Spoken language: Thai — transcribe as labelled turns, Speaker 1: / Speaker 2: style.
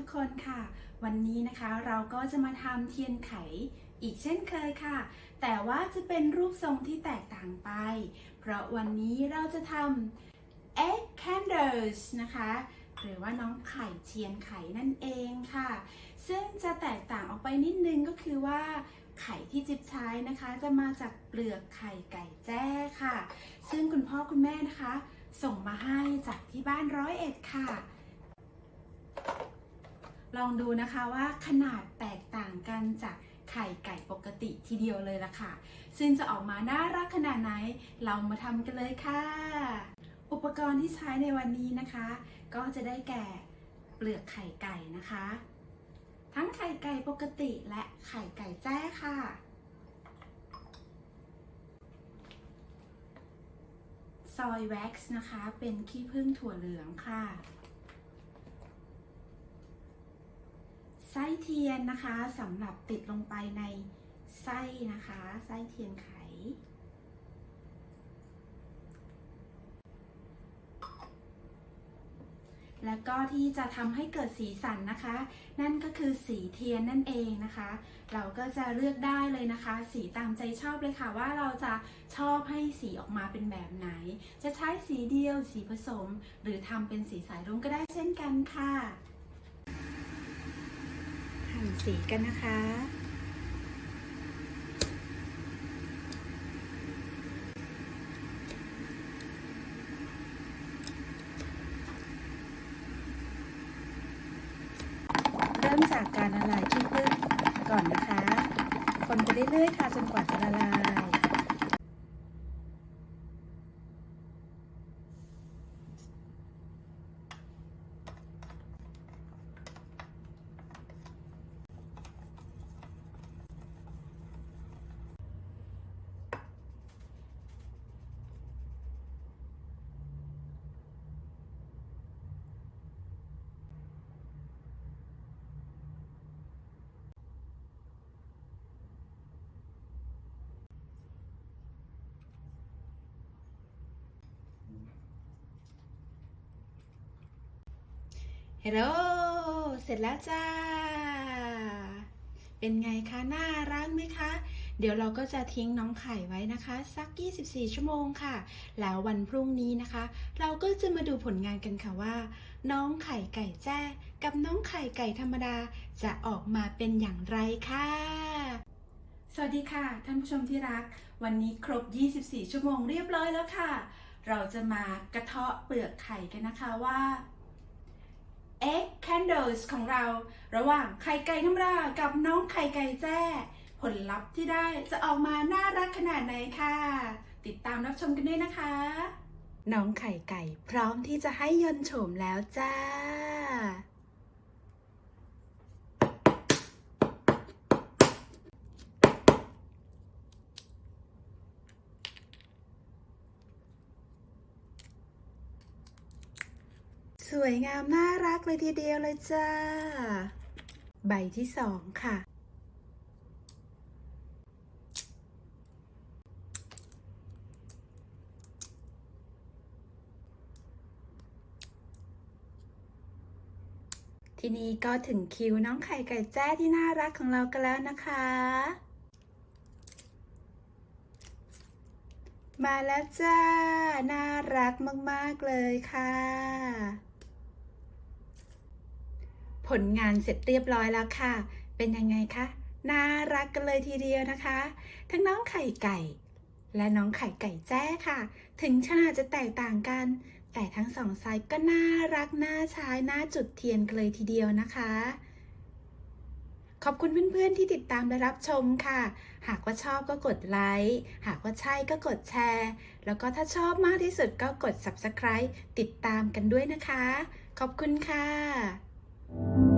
Speaker 1: ทุกคนค่ะ วันนี้นะคะเราก็จะมาทำเทียนไขอีกเช่นเคยค่ะ แต่ว่าจะเป็นรูปทรงที่แตกต่างไป เพราะวันนี้เราจะทำ egg candles นะคะ หรือว่าน้องไข่เทียนไขนั่นเองค่ะ ซึ่งจะแตกต่างออกไปนิดนึงก็คือว่าไข่ที่จิ๊บใช้นะคะ จะมาจากเปลือกไข่ไก่แจ้ค่ะ ซึ่งคุณพ่อคุณแม่นะคะ ส่งมาให้จากที่บ้านร้อยเอ็ดค่ะ ลองดูนะคะว่าขนาดแตกต่างกันจากไข่ไก่ปกติทีเดียวเลยล่ะค่ะ ซึ่งจะออกมาน่ารักขนาดไหน เรามาทำกันเลยค่ะ อุปกรณ์ที่ใช้ในวันนี้นะคะ ก็จะได้แก่เปลือกไข่ไก่นะคะ ทั้งไข่ไก่ปกติและไข่ไก่แจ้ค่ะ ซอยแว็กซ์นะคะ เป็นขี้ผึ้งถั่วเหลืองค่ะ ไส้เทียนนะคะสำหรับติดลงไปในไส้นะคะไส้เทียนไข แล้วก็ที่จะทำให้เกิดสีสันนะคะ นั่นก็คือสีเทียนนั่นเองนะคะ เราก็จะเลือกได้เลยนะคะ สีตามใจชอบเลยค่ะว่าเราจะชอบให้สีออกมาเป็นแบบไหน จะใช้สีเดียวสีผสม หรือทำเป็นสีสายรุ้งก็ได้เช่นกันค่ะ หั่นสีกันนะคะ เริ่มจากการละลายขี้ผึ้งก่อนนะคะ คนไปเรื่อยๆค่ะจนกว่าจะละลาย เฮลโหลเสร็จแล้วจ้า เป็นไงคะ น่ารักไหมคะ เดี๋ยวเราก็จะทิ้งน้องไข่ไว้นะคะ สัก 24 ชั่วโมงค่ะ แล้ววันพรุ่งนี้นะคะ เราก็จะมาดูผลงานกันค่ะว่า น้องไข่ไก่แจ้กับน้องไข่ไก่ธรรมดาจะออกมาเป็นอย่างไรค่ะ สวัสดีค่ะ ท่านผู้ชมที่รัก วันนี้ครบ 24 ชั่วโมงเรียบร้อยแล้วค่ะ เราจะมากระเทาะเปลือกไข่กันนะคะว่า egg candles ของเรา ระหว่างไข่ไก่ธรรมดากับน้องไข่ไก่แจ้ ผลลัพธ์ที่ได้จะออกมาน่ารักขนาดไหนค่ะ ติดตามรับชมกันด้วยนะคะ น้องไข่ไก่พร้อมที่จะให้ยนโฉมแล้วจ้า สวยงามน่ารักเลยทีเดียวเลยจ้า ใบที่สองค่ะ ทีนี้ก็ถึงคิวน้องไข่ไก่แจ้ที่น่ารักของเรากันแล้วนะคะ มาแล้วจ้า น่ารักมาก ๆ เลยค่ะ ผลงานเสร็จเรียบร้อยแล้วค่ะ เป็นยังไงคะ น่ารักกันเลยทีเดียวนะคะ ทั้งน้องไข่ไก่ และน้องไข่ไก่แจ้ค่ะ ถึงขนาดจะแตกต่างกัน แต่ทั้งสองไซส์ก็น่ารักน่าใช้น่าจุดเทียนกันเลยทีเดียวนะคะขอบคุณเพื่อนๆที่ติดตามและรับชมค่ะ หากว่าชอบก็กดไลค์ หากว่าใช่ก็กดแชร์ แล้วก็ถ้าชอบมากที่สุดก็กด Subscribe ติดตามกันด้วยนะคะ ขอบคุณค่ะ Thank you.